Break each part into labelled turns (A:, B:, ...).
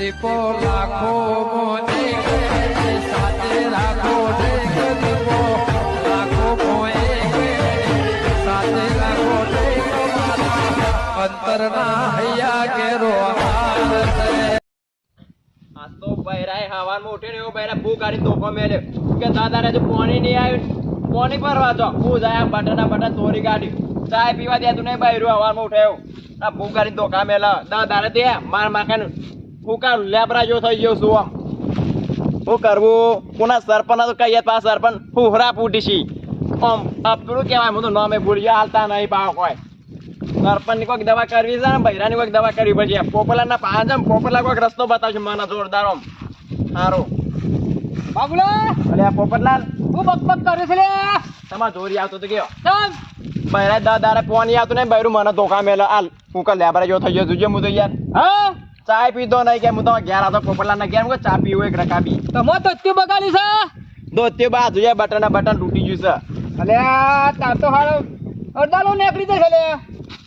A: દીપો લાખો મોને સાથે રાખો દીપો લાખો મોએ સાથે રાખો
B: કે દાદા રે પાણી નહીં આવ્યું. પાણી ભરવા તો હું જાય બટાના બટા કાઢ્યું ચાય પીવા દે તું નહીં બૈરું હવારમાં ઉઠાયો આ ભૂ કાઢી ધોકા મેલા દાદા દારે દે, માર માકાનું. ફૂકા લેબરા જો થઈ ગયો છું આમ. શું કરવું કોના સરપંચ તો કહીએ પા સરપંચ? હરા ફૂટી છી આમ પેલું કહેવાય હું તો નામે ભૂલી ગયા હાલતા નહીં પાવ કોઈ સરપંચની કોઈક દવા કરવી છે ને બૈરાની કોઈક દવા કરવી પડશે. પોપલાના પાંચ આમ પોપલા કોઈક રસ્તો બતાવશે મને જોરદાર આમ. સારું
C: બાબુલા!
B: પોપટલાલ.
C: હું બકબક કરે છે લે.
B: તમાર જોરી આવતો તો ગયો
C: ચમ!
B: બૈરા દા દારે પોની આવતું નહીં બૈરું મને ધોકા મેલે હાલ હું કર લેબરા જો થઈ ગયો તુજે હું તો યાર.
C: હા?
B: ચાય પીધો નહીં કે હું તો ઘેર આવતો પોપટલા ના ઘેર હું ચા પીવું એક રકાબી.
C: તમે તો અત્યું બગાડી છે?
B: તે બા તુજે બટન બટન તૂટી ગયું છે.
C: અલે તાર તો હાલ અડદાલો નીકળી જશે લે.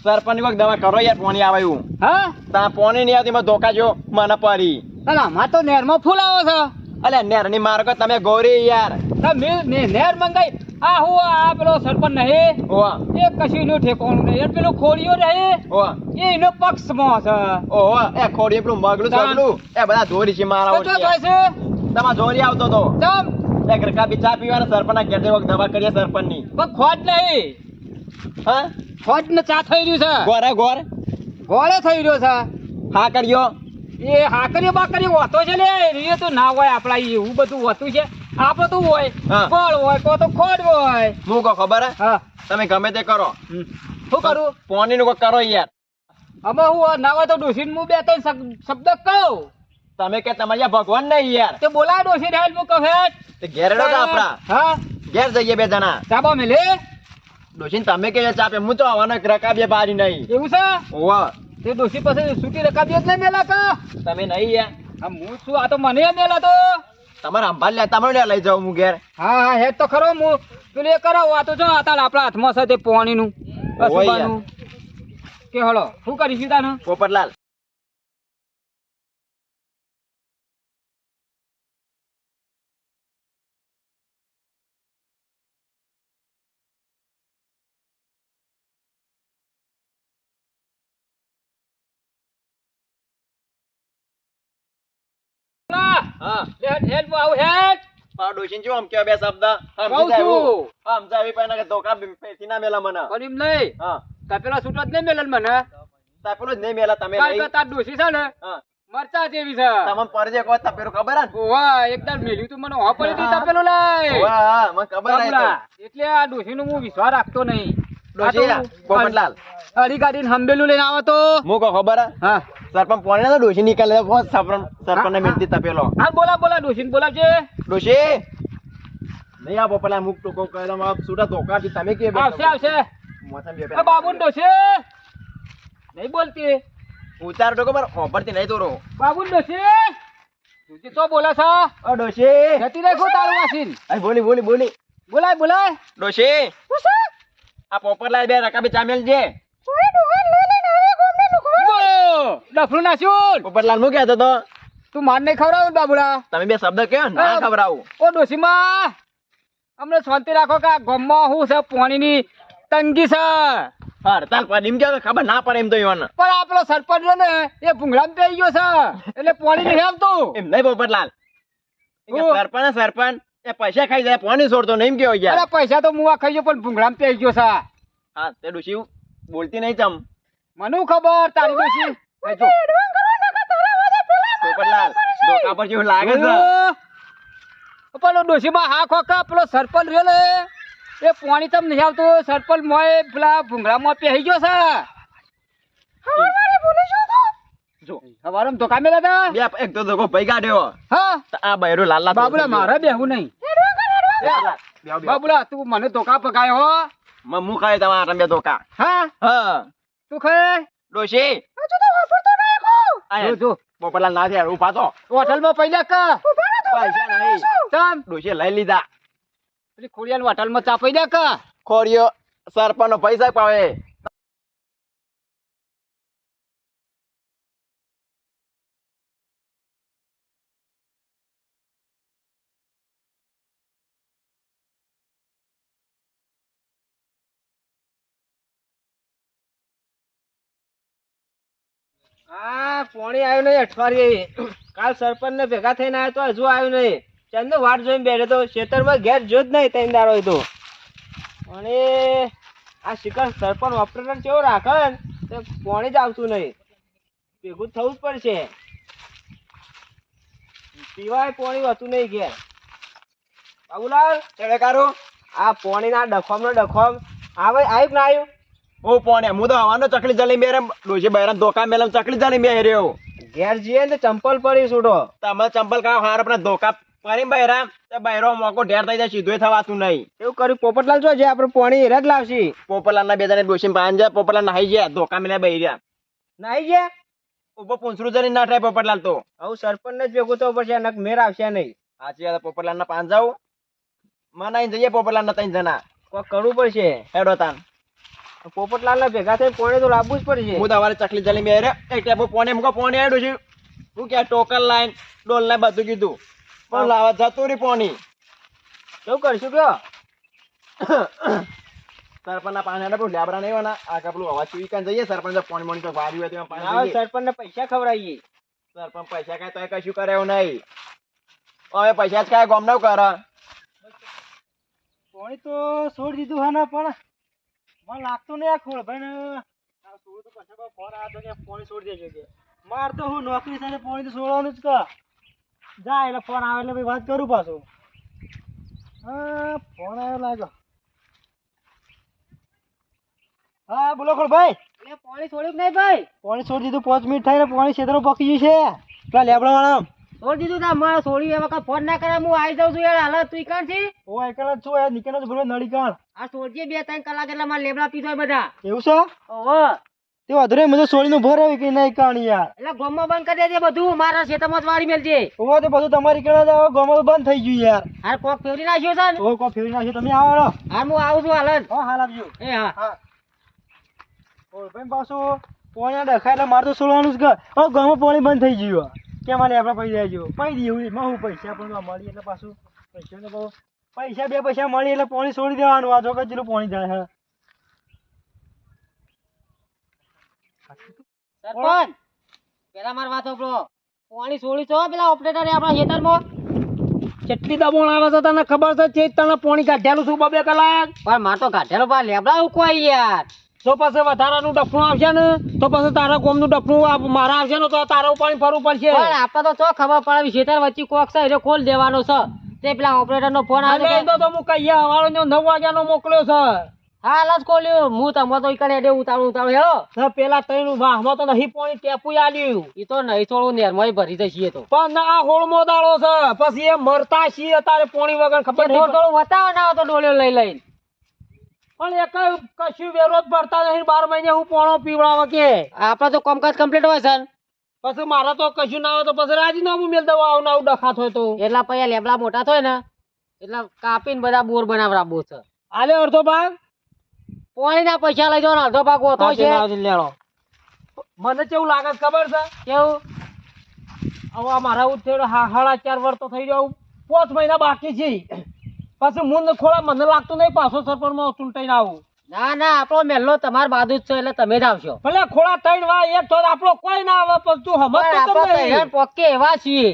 B: સરપંચ કોઈક દવા કરો યાર પોની આવે એવું.
C: હા?
B: તા પોની નહીં આવતી મને ધોકા જો મને પરી
C: અલા મા તો નેરમાં ફૂલ આવો છે.
B: અલે નેરની માર્ગ તમે ગોરી યાર.
C: તમે નેર મંગાઈ. આ હું આ પેલો સરપંચ નહીં?
B: ઓવા
C: એ કશું નું ઠેકોણું નહીં. એ પેલું ખોડીઓ રહે
B: ઓવા
C: એ એનો પક્ષમાં છે
B: ઓહો એ ખોડી પેલું મગલું. સગલું એ બધા ધોરી છે મારા ઓછો
C: થાય છે?
B: તમાર ધોરી આવતો તો.
C: ચમ
B: એક રકાબી ચા પીવાના સરપંચ ના ઘેર વખત દવા કરીએ સરપંચની
C: પણ ખોટ નહીં.
B: હા?
C: ખોટ ને ચા થઈ રહ્યું છે.
B: ગોરે ગોર.
C: ગોળે થઈ રહ્યો છે.
B: હા કર્યો.
C: એ હાકરી બાકરી હોતો છે લે. એ તો ના હોય આપડા એવું બધું હોતું છે. આપણે તો હોય ફળ હોય કો તો ખોડ હોય.
B: હું કહો ખબર હે? તમે ગમે તે કરો.
C: શું કરું?
B: પોની નું કરો યાર.
C: અમે હું નાવા તો ડોસીન હું બે ત્રણ શબ્દ કહું.
B: તમે કે તમારે ભગવાન નહીં યાર.
C: તે બોલા ડોસીન હેલ હું કહે
B: તે ઘેર તો આપડા
C: હા.
B: ઘેર જઈએ બે જણા.
C: ચાબો મેલે?
B: ડોસીન તમે કે ચાપે હું તો આવવાનો એક રકાબી બારી નહીં.
C: એવું છે?
B: ઓવા
C: તે ડોસી પાસે છૂટી રકાબી જ નહીં મેલા કા?
B: તમે નહીં યાર.
C: હું શું આ તો મને મેલા તો
B: તમારે અંભાલ લે તમારે લે લઈ જાઉં હું ઘેર.
C: હા હા હેડ તો ખરો હું પેલું એ કરાવો આ તો જો આતાળ આપણા હાથમાં છે તે પોણીનું કે હળો શું કરીશું તાને
B: પોપટલાલ. હા.
C: હેડ આવું
B: જો આમ કેવા બે શબ્દ.
C: કહું છું.
B: સમજાવી પણ કે ધોકા પેથી ના મેલા મને.
C: કરીમ નહીં.
B: હા.
C: તપેલા છૂટવા જ નહીં મેલન મને.
B: તાપેલો જ નહીં મેલા તમે
C: કે ડોસી છે ને
B: હા.
C: મરચા જેવી છે.
B: તમને પરજે કહો તાપેલું ખબર હે ને?
C: ઓવા એકદમ મેલ્યું તું મને હા પડી
B: વાહ, મને ખબર હે
C: એટલે આ ડોસી હું વિશ્વાસ રાખતો નહીં. આ અડી ગાડીને હંબેલું લઈને આવે તો.
B: હું કહું ખબર હા? સરપંચ પોણે ના ડોશી નીકળે તો ફોન સરપંચ સરપંચ ને મિલતી તપેલો
C: હા બોલા બોલા ડોસીને બોલાવજે.
B: ડોશી! નહીં આ પોપટલાલ મુક ટોકો કરેલો માં સુડા ધોકાથી તમે કે
C: આવશે આવશે.
B: મોસમ બે
C: આ બાબુ ડોસી નહીં બોલતી.
B: ઉતાર ટોકો પર ઓપરથી નહીં તોરો
C: બાબુ ડોસી તું તો બોલે છો.
B: ઓ ડોશી!
C: જતી રાખો તારું વાસીન
B: બોલી બોલી બોલી.
C: બોલાય બોલાય.
B: ડોશી! આ પોપટલાલ બે રકાબે ચામેલ છે
C: ડફલું નાખ્યું
B: પોપટલાલ હું કહેતો તો?
C: તું માર નહીં ખવડાવ બાબુડા
B: તમે બે શબ્દ કહો ના ખબરાવું
C: ઓ ડોસીમાં અમને શાંતિ રાખો કે ગામમાં હું છે પાણીની તંગી છે.
B: હડતાલ પાણી એમ કે ખબર ના પડે એમ તો ઈવન.
C: પણ આ સરપંચ ને એ ભૂંગળામાં પેઈ ગયો છે. એટલે પાણી નહીં આવતું
B: એમ નહીં પોપટલાલ સરપંચ સરપંચ. એ પૈસા ખાઈ જાય પાણી છોડતો નહીં એમ કેવો યાર.
C: અરે પૈસા તો મુવા ખાઈ ગયો પણ ભૂંગળામાં પેઈ ગયો સા.
B: હા તે ડોશી બોલતી નહીં ચમ
C: મને ખબર તારી ડોસી જો.
B: પોપટલાલ ડોકા પર જેવું લાગે છે.
C: પેલો ડોશીમાં હા ખોકા પેલો સરપંચ રહ્યો ને એ પાણી તમ નહીં આવતું સરપંચ મોય પેલા ભૂંગળામાં પહેરી ગયો છે
B: જો.
C: સવારમાં ધોકા મેલા હતા
B: બે એક તો ધોકો ભાઈ કાઢ્યો
C: હા?
B: તો આ બૈરું લાલ
C: બાબુલા મારે બેહું નહીં. બાબુલા તું મને ધોકા પકાયો હો.
B: મ- મું ખાય તમારા બે ધોકા.
C: હા?
B: હા.
C: તું ખાય?
B: ડોશી. આ
C: જો જો.
B: પોપટલાલ ના થયા ઊભા તો
C: હોટલમાં પહેલા કા
B: પૈસા નહીં.
C: તમ
B: ડોશી લઈ લીધા.
C: પેલી ખોડિયાલ કા
B: સરપંચ પૈસા પાવે.
D: આ પોણી આવ્યું નહીં, અઠવાડિયે. કાલ સરપંચ ને ભેગા થઈને આવ્યો તો હજુ આવ્યું નહીં. ચંદુ વાટ જોઈને બેઠો તો ખેતરમાં ઘેર જો જ નહીં, ત્રણ હોય તો અને આ શિકાર સરપંચ ઓપરેટર કેવો રાખે ને પોણી જ આવતું નહીં. ભેગું થવું જ પડશે. પીવાય પોણી હતું નહીં ઘેર. બાબુલાલ ચડેકારો આ પોણીના ડખોમ નો ડખોમ. આવે, આવ્યું ના આવ્યું?
B: હું પોણે હું તો હવાનો ચકલી જલી મેરે ડોજે બૈરામ ધોકા મેલમ ચકલી જલી મે રહ્યો.
D: ઘેર જઈએ ને ચંપલ પરી છૂટો.
B: તમે ચંપલ કા હાર આપણે ધોકા પરી બૈરામ તે બૈરો મોકો ઢેર થઈ જાય સીધું થવાતું નહીં.
D: એવું કર્યું પોપટલાલ જો છે આપણે પોણી હેરા જ લાવશી.
B: પોપટલાલ ના બે જણે ડોશી પાન જાય પોપટલાલ નાહી ગયા ધોકા મેલે બહી નાહી
D: નાઈ ગયા?
B: ઉપર પૂંછરું જરી ના થાય પોપટલાલ તો.
D: આવું સરપંચ ને જ ભેગું થવું પડશે નક મેર આવશે નહીં.
B: સાચી વાત પોપરલાલ ના પાન જાવ મનાઈ જઈએ પોપટલાલ ના ત્રણ જણા.
D: કોક કરવું પડશે.
B: હેડો તાન.
D: પોપટલાલ ભેગા થઈ પોણે તો લાવવું જ પડશે
B: હું તમારે ચકલી જલી બે એક ટેપો પોણે મૂકો પોણી આડું છું. હું કે ટોકન લાઈન ડોલ લાઈન બધું કીધું. પણ લાવા જતું રી પોણી
D: શું કરશું કયો
B: સરપંચ ના પાન હેડે પેલું લેબરા નહીં હોના આ પેલું હવા ચીવી કાન જઈએ? સરપંચ પોણી મોણી તો વાર્યું હોય તેમાં પાણી
D: ના સરપંચ ને પૈસા ખવડાવીએ.
B: સરપંચ પૈસા કાંઈ તોય કશું કરે એવું નહીં. હવે પૈસા જ કાંઈ ગોમ ન કરે.
D: પોણી તો છોડી દીધું હા પણ. મને લાગતું નહીં આ ખોળ ભાઈ ફોન આવ્યો કે પોણી છોડી દેજો કે. માર તો હું નોકરી સાથે પોણી તો છોડવાનું જ કર જાય એટલે ફોન આવે એટલે ભાઈ વાત કરું પાછું. હા ફોન આવ્યો લાગ્યો. હા બોલો ખોળ ભાઈ
E: એટલે પાણી છોડ્યું કે નહીં ભાઈ?
D: પોણી છોડી દીધું પાંચ મિનિટ થઈને પાણી ખેતરમાં પકી ગયું છે. પેલા લેબડા વાળા
E: છોડી દીધું તા મારે છોડી એ વખત ફોન ના કરે હું આવી જાઉં છું યાર. હાલત તું કાં છે?
D: ઓ એકલા જ છું યાર નીકળનો જ ભૂલો નળી કાણ.
E: આ છોડજે બે ત્રણ કલાક એટલે મારે લેબડા પીધો બધા.
D: એવું છે?
E: ઓહો.
D: તે નહીં મને સોળીનું ભર આવી કે નહીં કાણ યાર?
E: એટલે ગોમમાં બંધ કરી દેજે બધું મારા ખેતરમાં જ વાળી મેલજે.
D: ઓ તો બધું તમારી કેળા જાવ ગમો તો બંધ થઈ ગયું યાર.
E: હાર કોક ફેવરી નાખ્યો છે ને?
D: ઓ કોક ફેરી નાખ્યો તમે આવો રો
E: હાર હું આવું છું હાલત
D: હો હાલ આવજો.
E: એ હા.
D: હા. ઓ ભાઈ પાછું પોણ્યા ડખા એટલે મારે તો છોડવાનું જ કર ઓ ગમો પાણી બંધ થઈ ગયું. કે મારે આપણે પૈસા દેજો પૈ દઈએ એમાં હું પૈસા પણ મળી એટલે પાછું પૈસા તો બહુ પૈસા બે પૈસા મળી એટલે પાણી છોડી દેવાનું. આ જો કે જેટલું પાણી જાય હે
E: સરપંચ પેલા માર વાત સાંભળો. પાણી છોડી છો પેલા ઓપરેટર આપણા ખેતરમાં?
D: કેટલી દબોણ આવે છે તને ખબર છે? તને પાણી કાઢેલું છું બબે કલાક.
E: પણ માર તો કાઢેલો પા લેબડા ઉકવાઈ યાર
D: તો પછી વધારાનું ડફણું આવશે ને? તો પછી તારા કોમનું ડફણું આ મારા આવશે ને તો તારા પાણી ફરવું પડશે.
E: પણ આપણે તો ચો ખબર પડે ખેતર વચ્ચે કોક છે એટલે ખોલ દેવાનો છે. તે પેલા ઓપરેટર નો ફોન આવ્યો
D: તો તો હું કહીએ હવાળો ને નવ વાગ્યાનો મોકલ્યો છે.
E: હાલ જ ખોલ્યું. હું તમે તો ઈકડે એડે ઉતાળું ઉતાળું
D: ને પેલા ત્રણ વાહમાં તો નહીં પોણી ટેપું આલ્યું.
E: ઈ તો નહીં થોડું નેરમોય ભરી જશે તો.
D: પણ આ હોળમો દાડો છે. પછી એ મરતા છીએ તારે પોણી વગર ખબર
E: થોડું વતાવ બતાવો ના તો ડોલ્યો લઈ લઈને.
D: પણ એક કશું વેરોજ ભરતા નહીં બાર મહિને હું પોણો પીવડાવે કે?
E: આપડે તો કામકાજ કમ્પ્લીટ હોય સર.
D: પછી મારે તો કશું ના હોય તો પછી રાજીનામું મેળ દવા આવું આવું ડખાત હોય તો.
E: એટલા પૈયા લેબડા મોટા થાય ને એટલે કાપીને બધા બોર બનાવરાબો છે
D: આલે અડધો ભાગ?
E: પોણી ના પૈસા લઈ ને અડધો ભાગ ઓછો છે. લેણો.
D: મને કેવું લાગે ખબર છે?
E: કેવું?
D: હવે મારા ઉઠેડો હા સાડા ચાર વર્ષ તો થઈ જાવ પાંચ મહિના બાકી છે. પછી મુંદ ખોળા મને લાગતું નહીં પાછો સરપંચમાં ચૂંટાઈને આવું.
E: ના ના આપણો મહેલો તમાર બાજુ જ છે એટલે તમે જ આવશો.
D: ભલે ખોળા ત્રણ વા એક તો આપણો કોઈ ના આવે પણ તું?
E: તૈયાર પોકે એવા છીએ.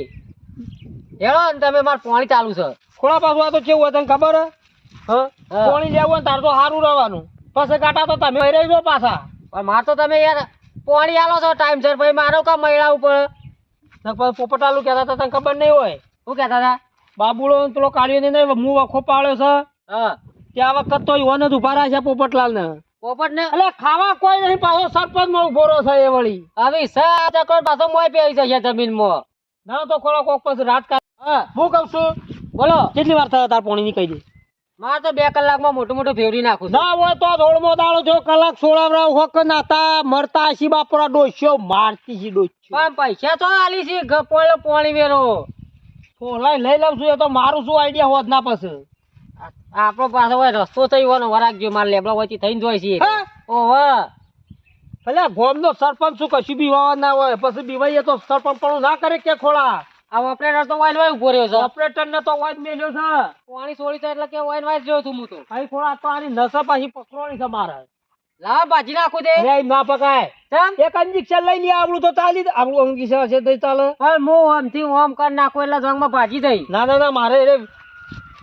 E: હેળો ને તમે માર પાણી ચાલુ છે.
D: ખોળા પાછું આ તો કેવું હોય તને ખબર હ. પાણી લેવું હોય ને તાર તો સારું રહેવાનું. પછી કાંટા તો તમે રહેજો પાછા.
E: પણ માર તો તમે યાર પાણી આલો છો ટાઈમ સર ભાઈ મારો કામ મહિલા ઉપર?
D: પોપટાલું કહેતા હતા તને ખબર નહીં હોય.
E: શું કહેતા હતા?
D: બાબુડો ને પેલો કાઢ્યો ને મું વખો પાડ્યો છે.
E: હા.
D: ત્યાં વખત તો યુવાન જ ઊભા રહ્યા છે પોપટલાલ ને.
E: પોપટ ને
D: એટલે ખાવા કોઈ નહીં પાછો સરપંચમાં ઊભો રહ્યો છે એ વળી.
E: આવી સા ચક્કર પાછો મોય પે જશે જમીનમાં.
D: ના તો ખોળો કોક પછી રાત કા
E: હા.
D: હું કહું છું
E: બોલો.
D: કેટલી વાર થયો તાર પોણી ની કહી દે?
E: મારે તો બે કલાકમાં મોટું મોટું ફેવરી નાખું
D: ના હોય તો ધોળમો દાડો છો કલાક સોળાવરાવ હોક નાતા મરતા શી બાપરા ડોસ્યો મારતી શી ડોસ્યો.
E: પણ પૈસા તો આલી છે પોણી વેરો.
D: લઈ લઈ લઉં છું એ તો મારું શું આઈડિયા હોત ના પછી
E: આપણો પાછો હોય રસ્તો થઈ હોય ને વરાગજો મારે લેબડા વચ્ચે થઈને જોઈ છે ઓહો.
D: ભલે ગોમ સરપંચ શું કશું બીવા ના હોય પછી બીવાઈએ તો સરપંચ પણ ના કરે કે ખોળા?
E: આ ઓપરેટર તો વાઈન વાઈ ઊભો રહ્યો છે.
D: ઓપરેટર ને તો વાજ મેલ્યો છે.
E: પાણી સોળી તો એટલે કે વાઈન વાઈ જોયો છું હું તો.
D: અહીં ખોળા તો આની નસા પાછી પકડવાની છે મારે.
E: લાવ ભાજી નાખું દે.
D: અરે ના પકાય.
E: તમ
D: એક ઇન્જેક્શન લઈ લે આપણું તો તાલી જ- આપણું ઇન્જેક્શન છે તો ચાલે.
E: પણ હું આમથી ઓમ કર નાખું એટલે જંગમાં ભાજી થઈ.
D: ના ના ના મારે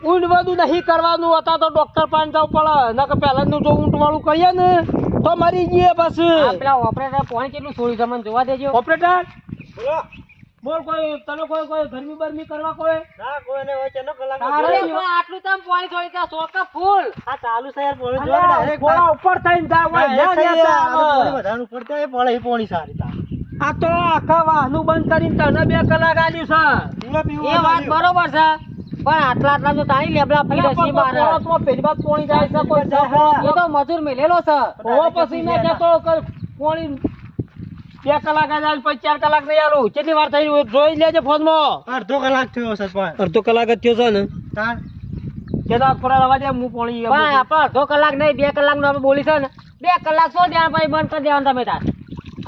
D: ઊંડ બધું નહીં કરવાનું. હતા તો ડોક્ટર પાસે જવું પડે. ના કે પહેલાનું જો ઊંટ વાળું કહીએ ને તો મરી જઈએ બસ
E: પેલા ઓપરેટર પોણી કેટલું છોડ્યું તમને મને જોવા દેજો.
D: ઓપરેટર
F: બોલો.
D: બોલ કોઈ તને કોઈ કોઈ ગરમી બરમી કરવા કોઈ?
F: ના કોઈને હોય છે નો કલાક
E: અરે આટલું તમ પોણી છોડી ત્યાં સોકા ફૂલ.
F: આ ચાલુ છે યાર પોણી
D: અલ્યા, થોડા ઉપર થઈને જા હોય, ના ના.
F: વધારે ઉપર જાય પોણી પોણી સારી તા
D: આ તો આખા વાહનું બંધ કરીને તને બે કલાક આલ્યું છે.
E: એ વાત બરોબર છે. પણ આટલા આટલા જો તાણી લેબડા ફરી રસી મારે.
D: પોળાતમાં પહેલી વાત પોણી જાય છે કોઈ?
E: એ તો મજૂર મેલેલો છે.
D: ઓવો પછી મેં કહેતો કે પોણી બે કલાક જ પછી ચાર કલાક નહીં આલું. કેટલી વાર થઈ જોઈ લેજે ફોનમાં.
F: અડધો કલાક થયો સરપંચ
D: અડધો કલાક જ થયો છે ને?
F: તાર.
D: કે તો થોડા રવા દે હું પોણી
E: ભાઈ આપણે અડધો કલાક નહીં બે કલાક નો બોલી છે ને. બે કલાક શું ધ્યાન ભાઈ બંધ કરી દેવાનું તમે તાર.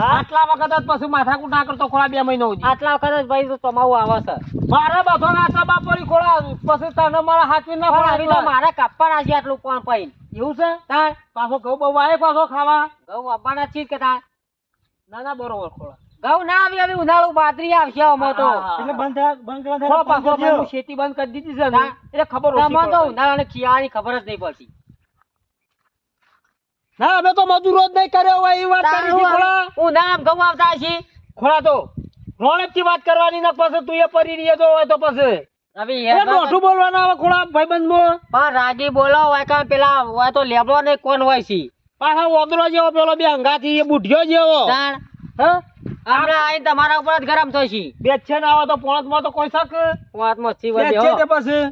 D: આટલા વખત જ પછી માથાકૂટ ના કરતો ખોળા બે મહિનો
E: આટલા વખત જ ભાઈ તો તમાવું આવે છે.
D: મારા બધો આટલા બાપરી ખોળા પછી તને મારા હાથવી ના
E: પણ તો મારે કાપવાના છે આટલું કોણ પૈન
D: એવું છે?
E: તાર.
D: પાછો ઘઉં બહુ આવે પાછો ખાવા.
E: ઘઉં આપવાના છીએ કે તાર?
D: ના ના બરોબર ખોળા.
E: ઘઉં ના આવી આવી ઉનાળુ બાજરી આવશે અમે તો.
D: હા, હા.
F: એટલે બંધ બંધ કરવા
D: ખોળા
F: થયા
D: પાછો
F: બંધ
D: હું ખેતી બંધ કરી દીધી છે ને. એટલે ખબર ઓછી
E: તો
D: પડે.
E: ઉનાળાને ખિયાળાની ખબર જ નહીં પડતી.
D: ના અમે તો મજૂરો જ નહીં કર્યો હોય એ વાત કરી ખોળા.
E: ઉનાળામાં ઘઉં આવતા હશે.
D: ખોળા તો રોણકથી વાત કરવાની ના પછી તું એ પરી રહી તો હોય તો પછી. બોલવાના આવે ખોળા ભાઈબંધમાં
E: પણ રાજી બોલો હોય પેલા હોય તો લેબડો ને કોણ હોય છે?
D: પાછા ઓદરો જેવો પેલો બે અંગાથી એ બુઢિયો જેવો.
E: તાણ.
D: હા?
E: તમારા ઉપર જ ગરમ થશે
D: બે છે ને આવે તો પોણતમાં તો કોઈ શક?
E: હો.
D: તે પછી.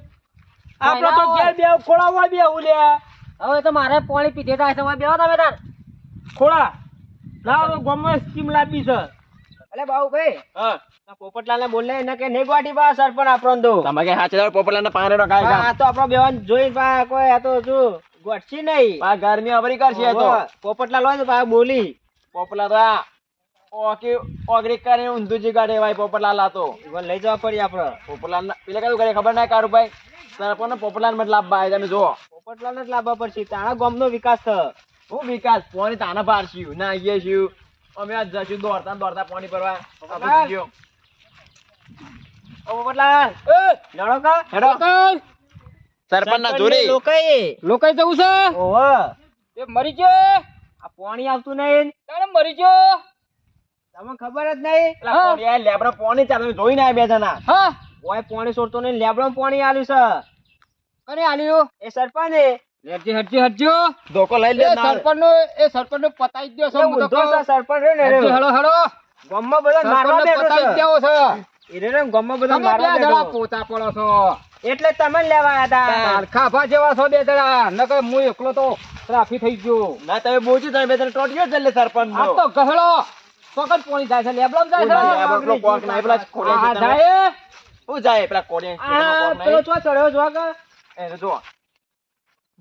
D: આપણે તો ઘેર બે ખોળા હોય બે ઉલ્યા
E: હવે તો મારે પાણી પીધે થાય છે બેવા તમે તાર.
D: ખોળા. ના હવે ગમે સ્કીમ લાવી છે.
F: અલે બાબુ ભાઈ. હા. પોપટલાલ ને બોલે એને કે નહીં ગોટી બા સરપંચ આપણો તો
B: તમે કે હાચે પોપટલાલ ને પાંગરેનો કાંઈ કાય
F: આ તો આપણો બેવાન જોઈ પા કોઈ આ તો જો ગોઠસી નહીં.
B: આ ગરમી અવરી કરશે તો.
F: પોપટલા લો તો બોલી.
B: પોપટલા તો આ ઓકી ઓગરી કરે ઊંધું જ કાઢે ભાઈ પોપટલા આ તો.
F: લઈ જવા પડી આપણે.
B: પોપટલા પેલા કયું કરે ખબર ના કારું ભાઈ. સરપંચ ને પોપટલાલ મતલબ ભાઈ તમે જુઓ.
F: પોપટલા જ લાભવા પડશે. તાણા ગામનો વિકાસ થ
B: હું વિકાસ? પોણી તાના પાડશું ના આવીએ છું. અમે આજ જશું દોડતા દોડતા પોણી ભરવા ગયો.
F: ઓ પોપટલાલ! લડો કા?
B: હેડો. સરપંચ ના જોરી
F: લોકાઈ
D: લોકો જવું છે?
F: ઓહો.
D: એ મરી ગયો
F: આ પાણી આવતું નહીં.
D: તારે મરી ગયો.
F: તમને ખબર જ નહીં?
B: લેબડા પાણી ચાલે જોઈને આયા બે જણા.
D: હા.
F: ઓય પાણી છોડતો નહીં લેબડો પાણી આલ્યું છે.
D: અરે આલ્યું?
F: એ સરપંચ. એ
D: હરજી હેડજો હેડજો.
B: ધોકો લઈ લે
D: સરપંચ નો એ સરપંચ નો પતાઈ દો છો હું તો.
F: સરપંચ રે ને
D: હળો
F: હળો
D: હેડો
F: બધા મારવા બેઠો
D: પતાઈ
F: છે.
D: દેવો છે.
F: ઈ રે ને ગામમાં બધા મારવા
D: જણા
F: બેઠો.
D: પોતા પડો છો.
F: એટલે તમે લેવા હતા.
D: ખાફા જેવા છો બે જણા. નકર હું એકલો તો ટ્રાફી થઈ ગયો.
B: ના તમે બોજી તમે બે જણા ટોટિયો જ લે સરપંચ
D: આ તો ગહળો પકડ પોણી જાય છે. લેબડમ જાય છે.
B: લેબલો કોક ના પેલા ખોડે
D: આ જાય
B: હું જાય પેલા કોડે
F: આ પેલો ચો ચડ્યો જો કે
B: એને જો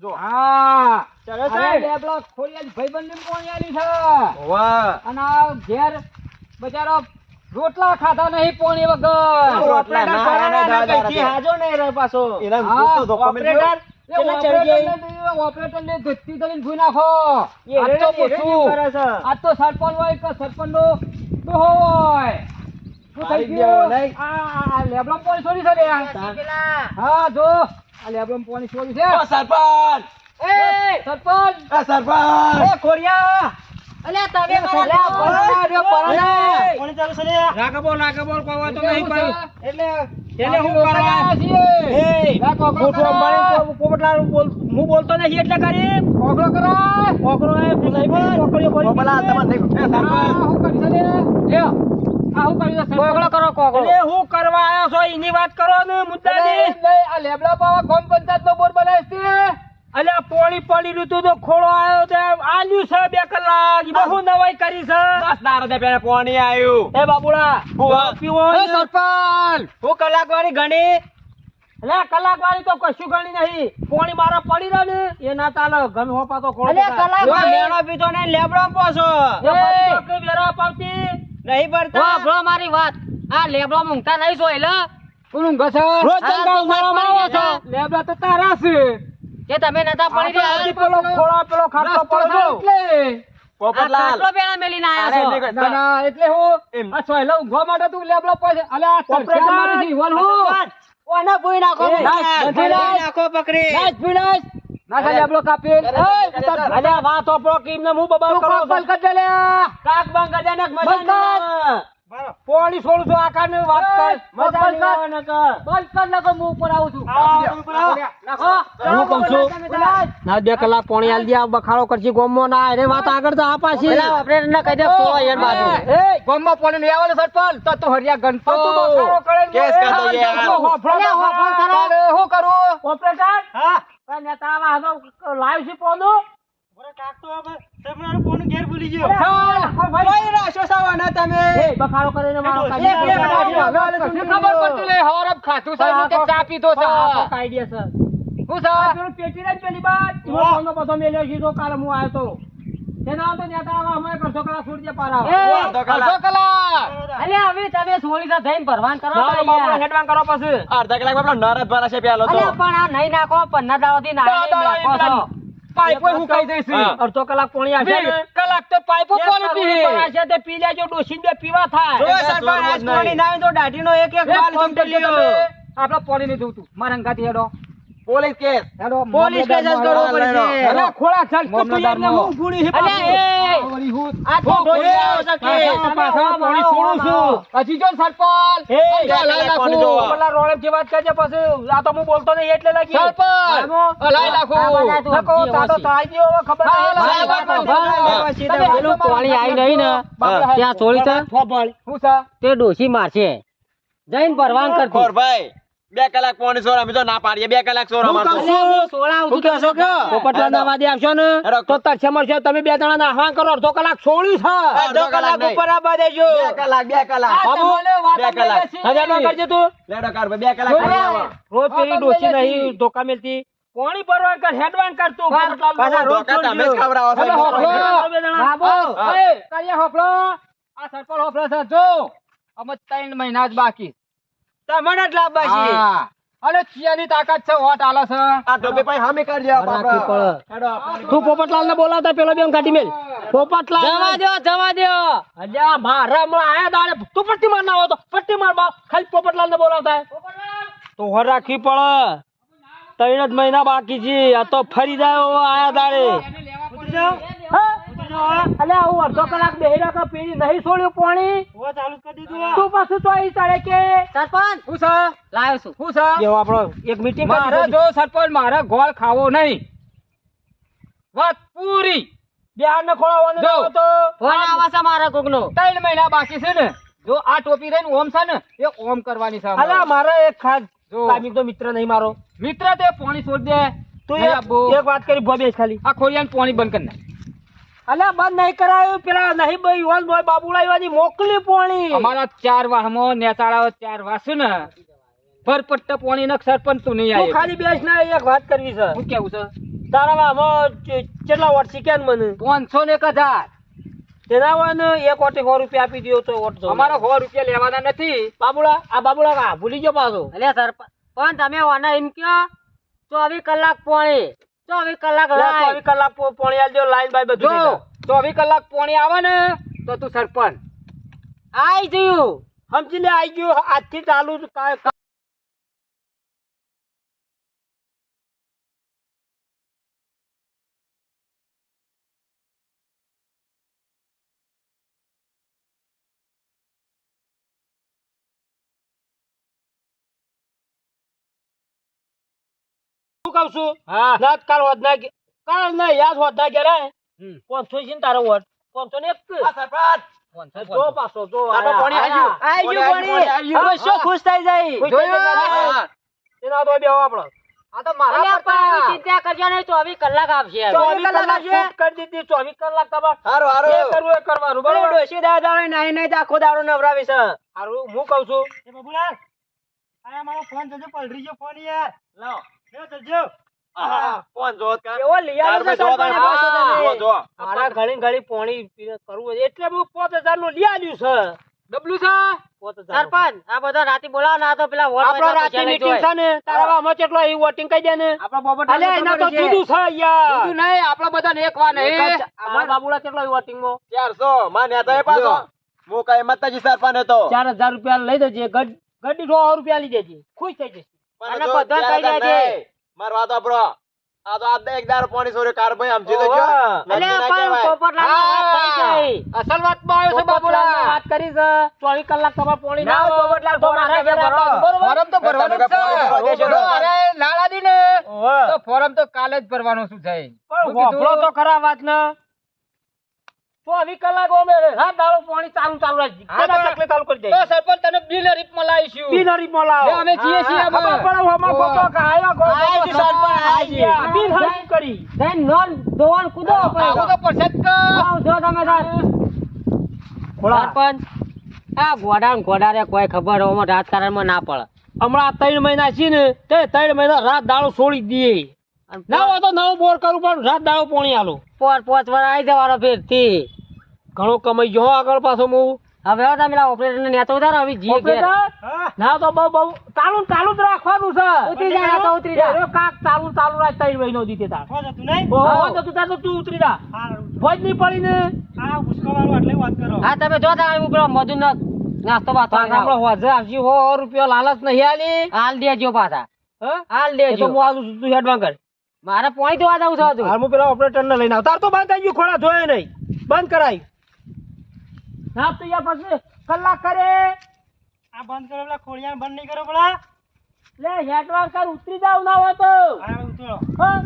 B: જો
D: હા.
F: ચડ્યો
D: અરે
F: સાહેબ
D: લેબડો ખોડિયાલ ભાઈબંધને પોણી આલી છે.
F: વાહ.
D: અને ઘેર બચારો રોટલા ખાધા નહીં પોણી વગર.
B: રોટલા
F: ઓપરેટર
B: ના,
D: ધોતી કરીને ભૂઈ નાખો.
F: એ
D: તો સરપંચ હોય કે સરપંચનો ડોહો હોય. શું થઈ ગયો, આ આ- આ લેબડો પાણી છોડી છે હા જો. આ લેબડો પાણી છોડી છે.
B: ઓ સરપંચ!
D: એ સરપંચ!
B: આ સરપંચ!
D: એ હું. એ બોલતો નહીં એટલે કરી.
E: કોકરો કરાય.
D: કોકરો એ ભૂલાઈ બોલી.
B: તમને એ
E: કરી છે લે? લ્યો. આ હું કરી છે? સરપંચ?
D: કોકડો કરો હું કરવા આવ્યો છો એની વાત કરો ને મુદ્દાની.
E: આ લેબડા પાવા ગામ પંચાયતનો બોર્ડ બનાવ્યો છે.
D: પોળી પોણી પડી રહ્યું તો ખોળો આવ્યો તે આલ્યું છે બે કલાક. બહુ નવાઈ કરી છે.
B: બસ દાડા દે પેલા પોણી આવ્યું
D: એ બાબુડા. પીવો
E: એ? સરપંચ!
F: હું કલાક વાળી ગણી.
D: અલે કલાક વાળી તો કશું ગણી નહીં. પોણી મારા પડી રહ્યો ને એ ના ચાલે ગમે હોપા તો ખોળો
E: અલ્યા, કલાક
F: મેળો પીતો ને લેબડો પોસો
D: એ ફરી તો કઈ વેરા પાવતી
F: નહીં પડતા.
E: સાંભળો મારી વાત. આ લેબડો મૂંગતા નહીં જોઈ લે.
D: ઊંઘ છે? રોજ
E: હા, મારો
D: મારો છો. લેબડા તો તારા છે.
E: કે તમે નતા પડી રહ્યા
D: પેલો ખોળા પેલો ખાટલો પડ્યો.
C: એટલે.
F: પોપટલાલ.
E: આટલો પેલા મેલીને આયા છો.
C: ના ના એટલે હું. આ સોયલા ઊંઘવા માટે તું લેબલો પાસે અલે આ
D: ઓપરેટર!
C: તરસ્યા માટે જીવન હું.
E: ઓને ભૂઈ નાખો નાખો પકડી.
C: નાચ ભૂઈ ના ખાલી લેબલો કાપી.
D: અલે વાતો પ્રો કે ને હું બબાલ કરો
C: કોક બંધ લે.
D: કાક બંગ કરી મજા ના પોણી છોડું છું આકાને વાત કર મજા નહીં
C: કર.
D: આવે ને કર.
C: બંધ કર નાખો હું ઉપર આવું છું. નાખો
D: હું કહું છું ના બે કલાક પોણી આલ દે બખાડો કરશી ગોમો ના અરે વાત આગળ તો આ પાછી
E: આપણે ના કહી દે સો યાર બાજુ.
C: એ ગોમો પોણી નહીં આવે સરપંચ. તો તો હરિયા ગણતો
D: તો બખાડો કરે
F: કેસ
D: એ દો
F: યાર.
D: ને.
E: કરો.
C: તારે કરું?
D: ઓપરેટર? હા. નેતા આવા લાઈવ છે પોનું
F: અડધો કલાક.
C: અડધો કલાક
E: અલ્યા હવે તમે સોળી તો થઈને ભરવાન કરો
D: ના,
E: તો
D: બાપુ,
E: યાર.
D: હેડવાન કરો પછી
F: અડધા કલાકમાં પેલો ભરાશે પેલો તો
E: પણ આ નહીં નાખો પન્ના નાખો છો.
C: પાઇપો હું કહી
F: દઈશ.
D: અડધો કલાક પોણી આવશે
C: કલાક તો પાઇપો પાણી?
D: ઉપર આવશે તે પી લેજો ડોસી બે પીવા થાય.
F: જો સરપંચ, આજ પાણી ના
D: તો દાઢીનો એક એક
C: બાલ જમ કરી તમે. આપણે પાણી નહીં જોતું મારા અંગાથી હેડો.
F: Police case.
C: હેડો
D: પોલીસ કેસ જ કરવો પડશે.
C: હેડો, ખોળા ચાલ તો તું યાર ને હું ભૂલી હે
E: અલ્યા, એ, આ તો ઢોલી સકે
D: પાછા, પાછા છોડું છું.
C: પછી જો સરપંચ.
D: એ,
F: પાણી
C: નાખું.
D: પેલા રોળે જે વાત કરજે પછી આ તો હું બોલતો નહીં એટલે લાગી.
C: સરપંચ! લાઈ નાખું.
D: નકો તાતો તળાઈ ગયો ખબર
C: હા,
D: નહીં.
C: હા, હા. હા.
D: તમે
E: પેલું પાણી આવી નહીં ને ત્યાં છોડી તા.
C: શું છે?
E: તે ડોશી મારશે. જઈને ભરવાન કરતી.
F: ખોરભાઈ બે કલાક પોણી સોર અમે તો ના પાડીએ બે કલાક સોર અમારે તો.
E: હું
D: કહો છો કે? પોપટલા ના વાદી આવશો ને. તો તરસે મળશે તમે બે જણા ના આહવાન કરો અડધો કલાક છોડ્યું છે
F: અડધો કલાક ઉપર
D: આવવા દેજો
F: બે કલાક બે કલાક
D: બાબુ,
F: બે કલાક.
D: હજારમાં કરજે તું
F: લેડો કાર બે કલાક
D: રોજ પેલી ડોસી નહીં ધોકા મેલતી પોણી પરવાન કર હેડવાન કર તું
F: પાછા રોજ તમે
D: જણા.
C: બાબુ. એ, કાળિયા હોફળો. આ સરપળ હોફળો છે, જો. અમે ત્રણ મહિના જ બાકી
D: તમને જ લાભ છે
C: હા. અને ચિયાની તાકાત છે વોટ આલે છે.
F: આ ડબે ભાઈ હામે કરજે આ બાપરા.
D: તું પોપટલાલ ને બોલાવતા પેલો બેમ કાઢી મેલ. પોપટલાલ.
E: જવા દો જવા દો
D: અલ્યા મારા માં આયા દાડે તું પટ્ટી માર ના હોય તો પટ્ટી માર બા ખાલી પોપટલાલ ને બોલાવતા તો હો રાખી પડ ત્રણ જ મહિના બાકી છે. આ તો ફરી જાય આયા દાડે? અલ્યા હું અડધો કલાક બેહી રાખા પેલી નહીં છોડ્યું પાણી? તું પાછું તો અહીં તારે કે?
E: સરપંચ!
C: શું છે?
E: લાવ્યો છું.
C: શું છે?
D: જેવો આપણો એક મીટિંગ
C: મારે જો સરપંચ મારે ગોળ ખાવો નહીં. વાત પૂરી.
D: બિહાર ને ખોળાવાનું તો.
E: ફોન આવા છે મારા કોકનો.
C: ત્રણ મહિના બાકી છે ને. જો આ ટોપી રહીને ઓમ છે ને એ ઓમ કરવાની છે.
D: અલ્યા મારે એક ખાસ
C: જો.
D: તો મિત્ર નહીં મારો.
C: મિત્ર તે પાણી છોડી દે.
D: તું એક વાત કરી ભો ખાલી.
C: આ ખોરિયાને પાણી બંધ કરી નાખ.
D: અલ્યા બંધ નહીં કરાયું. પેલા નહીં ભાઈ યુવાન બોય બાબુલાઈ મોકલી પોણી.
C: અમારા ચાર વાહમો નેતાળાઓ ચાર વાસુ ને. ભરપટ્ટ પોણી ના સરપંચ તું નહીં આવી
D: ખાલી બેસ ને એક વાત કરવી છે.
C: શું કેવું છે?
D: તારા વાહમો કેટલા વોટ શીખ્યા ને મને?
C: પાંચસો ને એક હજાર.
D: તેના હોય એક વોટે સો રૂપિયા આપી દો તો દો
C: અમારા સો રૂપિયા લેવાના નથી.
D: બાબુલા આ બાબુલા ભૂલી ગયો પાછો.
E: અલ્યા સરપંચ પણ તમે ઓને એમ કયો ચોવીસ કલાક પોણી. ચોવીસ કલાક
D: ચોવીસ કલાક પોણી આલજો લાઈન બાઈ બધું
C: જો ચોવીસ કલાક પાણી આવે ને તો તું સરપંચ.
E: આઈ ગયું
D: સમજી લે આઈ ગયું આજથી ચાલુ કહું છું?
C: હા.
D: ના કાલ વધના કાલ ના યાદ વધના ગયા. પાંચસો છે ને તારો વોટ પાંચસો ને એક. જો પાછો જો
F: પાણી
D: આયા.
F: આવી ગયું.
E: આઈ ગયું
F: પાણી આવી ગયું.
E: હવે શું ખુશ થઈ જાય?
D: ખુશ થઈ
C: જોયું?
D: જતા
F: હા,
D: રહે.
F: હા.
D: એના તો બેહો આપણો
C: આ તો મારા
E: અલ્યા ચિંતા કરજો નહીં ચોવીસ કલાક
D: ચોવીસ શૂટ કરી દીધી. ચોવીસ કલાક તમારે
F: હારું, હારું.
D: કરવું એ કરવાનું. બરોબર?
E: ડોશી દાદા નહીં નહીં આખો દાડો નવરાવી છે.
D: હારું હું કહું છું.
F: જો,
D: એ યાર.
C: જુદું
D: ચાર હજાર રૂપિયા લઈ દેજે. ગઢી ગડી સો રૂપિયા લઈ દેજે. ખુશ થઈ જશે.
E: અને બધા
F: મારો વાતો. આ તો પાણી કાર ભાઈ ગયો
E: પણ વાત થઈ ગઈ.
C: અસલ વાતમાં આવ્યો છે બાબુલા
D: વાત કરી છે. ચોવીસ કલાક તમારે પોણી ના. તો મારા ઘરે?
C: ફોરમ તો ભરવાનું જ
F: તમે ફોરમ ભરવા દેશો
C: છે અરે લાલાદી ને તો ફોરમ તો કાલે જ ભરવાનું શું થાય
D: પણ તો ખરા વાત ને ચોવીસ કલાક અમે રાત દાડો પાણી ચાલુ ચાલુ રાખી. ચાલુ કરી
C: તો સરપંચ તને બિલ રીપમાં લાવીશું.
D: બિનહરી મોલાવો.
C: લે, અમે જઈએ છીએ
D: હા,
C: અમે.
D: ખબર પડે હમણાં
C: ઓવા.
D: કોકો કે આયા કોકો
E: આયા છે
D: સરપંચ,
E: સરપંચ, આયા છે.
D: કરી.
E: જઈને નોન ધોવાનું કૂદો
C: આવું તો પડશે જ
E: આવ જો તમે તાર. સરપંચ આ ગોડા ને ગોડા રે કોઈ ખબર રાજકારણ રાજકારણમાં ના પડે.
D: હમણાં ત્રણ મહિના છે ને તે ત્રણ મહિના રાત દાડો છોડી દે દઈએ ના હોય તો નવો બોર કરું પણ રાત દાડો પોણી આલો.
E: પોર પોચ વાર આવી જવાનો ફેરથી
D: ઘણો કમાઈ ગયો આગળ પાછો હું.
E: હવે હવે તમે ઓપરેટર ને નેતો ઉતારો હવે જી ઘેર.
D: ના તો બહુ બહુ ચાલુ ચાલુ જ રાખવાનું છે.
E: ઉતરી જા તો ઉતરી જા.
D: કાક ચાલુ ચાલુ રાખ તઈ મહિનો દીતે તાર. ઓહો, તો તું તાર તો તું ઉતરી જા. ફોજ નહીં પડી ને.
E: હા તમે જો તાર હું પેલો મજૂર ના નાસ્તો આવો.
D: આપણે હોજે આવશે સો રૂપિયા લાલચ નહીં આલી.
E: હાલ દેજો પાછા.
D: હા?
E: હાલ
D: તો
E: દેજો
D: હું આલું તું હેડવાં કર
E: મારે પોઈન્ટ જોવા આવું છું
D: હાલ હું પેલા ઓપરેટર ને લઈને આવ. તાર તો બંધ થઈ ગયું ખોડા જોયે નહીં. બંધ કરાય. ના તો યાર પછી કલાક કરે. આ બંધ કરો પેલા ખોળિયા બંધ નહીં કરો પેલા. લે હેડવાર કર ઉતરી જાવ ના હોય તો. હા